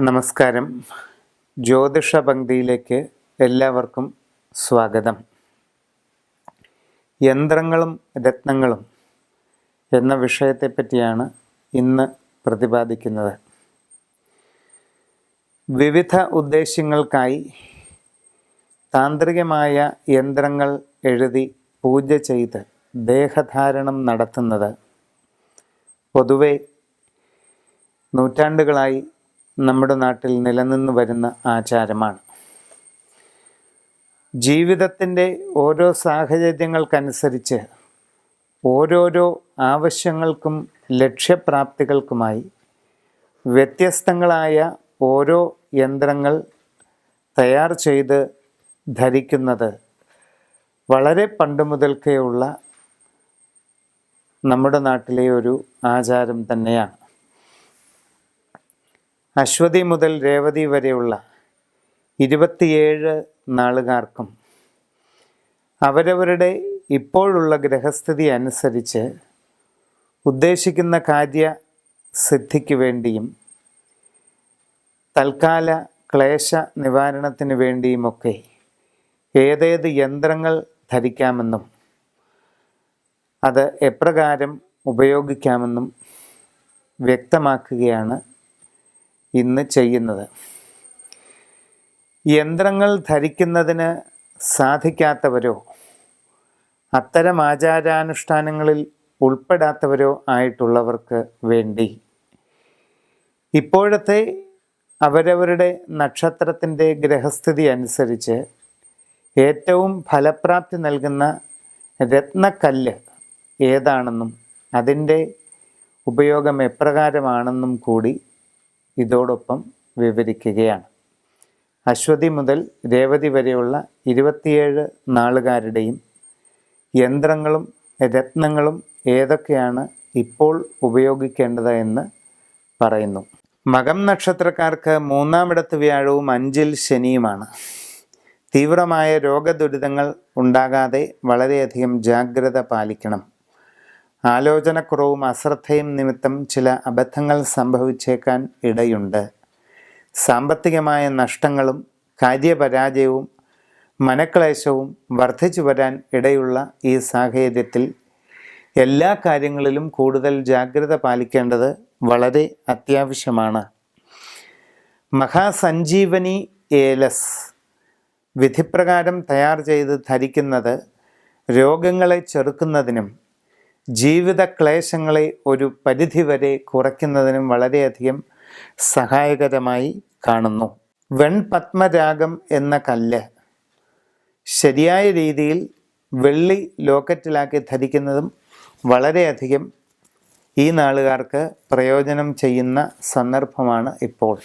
നമസ്കാരം. ജ്യോതിഷ പങ്ക്തിയിലേക്ക് എല്ലാവർക്കും സ്വാഗതം. യന്ത്രങ്ങളും രത്നങ്ങളും എന്ന വിഷയത്തെപ്പറ്റിയാണ് ഇന്ന് പ്രതിപാദിക്കുന്നത്. വിവിധ ഉദ്ദേശ്യങ്ങൾക്കായി താന്ത്രികമായ യന്ത്രങ്ങൾ എഴുതി പൂജ ചെയ്ത് ദേഹധാരണം നടത്തുന്നത് പൊതുവെ നൂറ്റാണ്ടുകളായി നമ്മുടെ നാട്ടിൽ നിലനിന്ന് വരുന്ന ആചാരമാണ്. ജീവിതത്തിന്റെ ഓരോ സാഹചര്യങ്ങൾക്കനുസരിച്ച് ഓരോരോ ആവശ്യങ്ങൾക്കും ലക്ഷ്യപ്രാപ്തികൾക്കുമായി വ്യത്യസ്തങ്ങളായ ഓരോ യന്ത്രങ്ങൾ തയ്യാർ ചെയ്ത് ധരിക്കുന്നത് വളരെ പണ്ട് മുതൽക്കേ ഉള്ള നമ്മുടെ നാട്ടിലെ ഒരു ആചാരം തന്നെയാണ്. അശ്വതി മുതൽ രേവതി വരെയുള്ള ഇരുപത്തിയേഴ് നാളുകാർക്കും അവരവരുടെ ഇപ്പോഴുള്ള ഗ്രഹസ്ഥിതി അനുസരിച്ച് ഉദ്ദേശിക്കുന്ന കാര്യ സിദ്ധിക്ക് വേണ്ടിയും തൽക്കാല ക്ലേശ നിവാരണത്തിന് വേണ്ടിയുമൊക്കെ ഏതേത് യന്ത്രങ്ങൾ ധരിക്കാമെന്നും അത് എപ്രകാരം ഉപയോഗിക്കാമെന്നും വ്യക്തമാക്കുകയാണ് ഇന്ന് ചെയ്യുന്നത്. യന്ത്രങ്ങൾ ധരിക്കുന്നതിന് സാധിക്കാത്തവരോ അത്തരം ആചാരാനുഷ്ഠാനങ്ങളിൽ ഉൾപ്പെടാത്തവരോ ആയിട്ടുള്ളവർക്ക് വേണ്ടി ഇപ്പോഴത്തെ അവരവരുടെ നക്ഷത്രത്തിന്റെ ഗ്രഹസ്ഥിതി അനുസരിച്ച് ഏറ്റവും ഫലപ്രാപ്തി നൽകുന്ന രത്നക്കല്ല് ഏതാണെന്നും അതിന്റെ ഉപയോഗം എപ്രകാരമാണെന്നും കൂടി ഇതോടൊപ്പം വിവരിക്കുകയാണ്. അശ്വതി മുതൽ രേവതി വരെയുള്ള ഇരുപത്തിയേഴ് നാളുകാരുടെയും യന്ത്രങ്ങളും രത്നങ്ങളും ഏതൊക്കെയാണ് ഇപ്പോൾ ഉപയോഗിക്കേണ്ടത് എന്ന് പറയുന്നു. മകം നക്ഷത്രക്കാർക്ക് മൂന്നാമിടത്ത് വ്യാഴവും അഞ്ചിൽ ശനിയുമാണ്. തീവ്രമായ രോഗദുരിതങ്ങൾ ഉണ്ടാകാതെ വളരെയധികം ജാഗ്രത പാലിക്കണം. ആലോചനക്കുറവും അശ്രദ്ധയും നിമിത്തം ചില അബദ്ധങ്ങൾ സംഭവിച്ചേക്കാൻ ഇടയുണ്ട്. സാമ്പത്തികമായ നഷ്ടങ്ങളും കാര്യപരാജയവും മനക്ലേശവും വർദ്ധിച്ചു വരാൻ ഇടയുള്ള ഈ സാഹചര്യത്തിൽ എല്ലാ കാര്യങ്ങളിലും കൂടുതൽ ജാഗ്രത പാലിക്കേണ്ടത് വളരെ അത്യാവശ്യമാണ്. മഹാസഞ്ജീവനി ഏലസ് വിധിപ്രകാരം തയ്യാർ ചെയ്ത് ധരിക്കുന്നത് രോഗങ്ങളെ ചെറുക്കുന്നതിനും ജീവിത ക്ലേശങ്ങളെ ഒരു പരിധിവരെ കുറയ്ക്കുന്നതിനും വളരെയധികം സഹായകരമായി കാണുന്നു. വെൺപത്മരാഗം എന്ന കല്ല് ശരിയായ രീതിയിൽ വെള്ളി ലോക്കറ്റിലാക്കി ധരിക്കുന്നതും വളരെയധികം ഈ നാളുകാർക്ക് പ്രയോജനം ചെയ്യുന്ന സന്ദർഭമാണ് ഇപ്പോൾ.